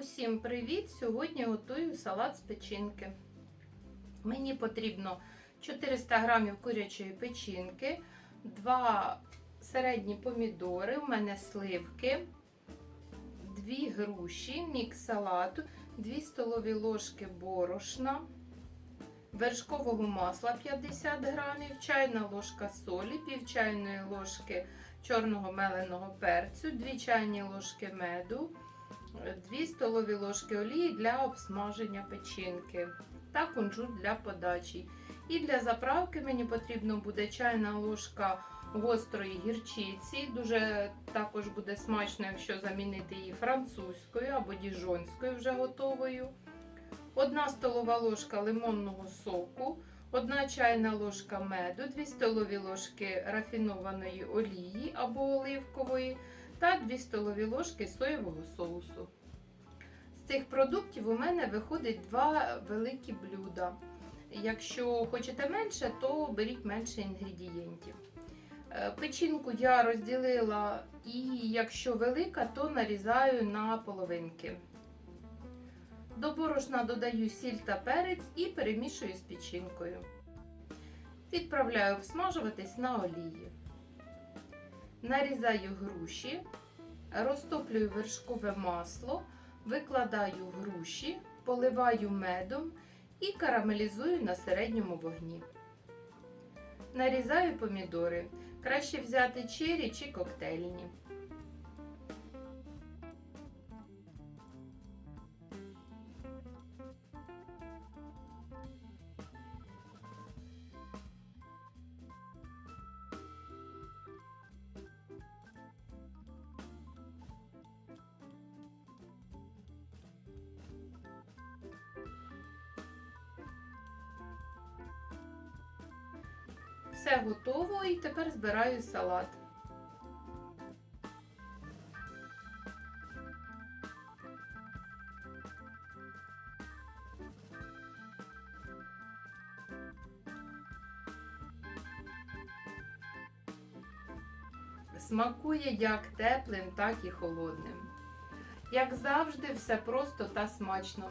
Усім привіт! Сьогодні готую салат з печінки. Мені потрібно 400 г курячої печінки, 2 середні помідори, у мене сливки, 2 груші, мікс салату, 2 столові ложки борошна, вершкового масла 50 г, чайна ложка солі, пів чайної ложки чорного меленого перцю, 2 чайні ложки меду. 2 столові ложки олії для обсмаження печінки та кунжут для подачі. І для заправки мені потрібно буде чайна ложка гострої гірчиці. Дуже також буде смачно, якщо замінити її французькою або діжонською вже готовою. 1 столова ложка лимонного соку, 1 чайна ложка меду, 2 столові ложки рафінованої олії або оливкової та 2 столові ложки соєвого соусу. З цих продуктів у мене виходить два великі блюда. Якщо хочете менше, то беріть менше інгредієнтів. Е, Печінку я розділила і якщо велика, то нарізаю на половинки. До борошна додаю сіль та перець і перемішую з печінкою. Відправляю обсмажуватись на олії. Нарізаю груші, розтоплюю вершкове масло, викладаю груші, поливаю медом і карамелізую на середньому вогні. Нарізаю помідори. Краще взяти чері чи коктейльні. Все готово і тепер збираю салат. Смакує як теплим, так і холодним. Як завжди, все просто та смачно.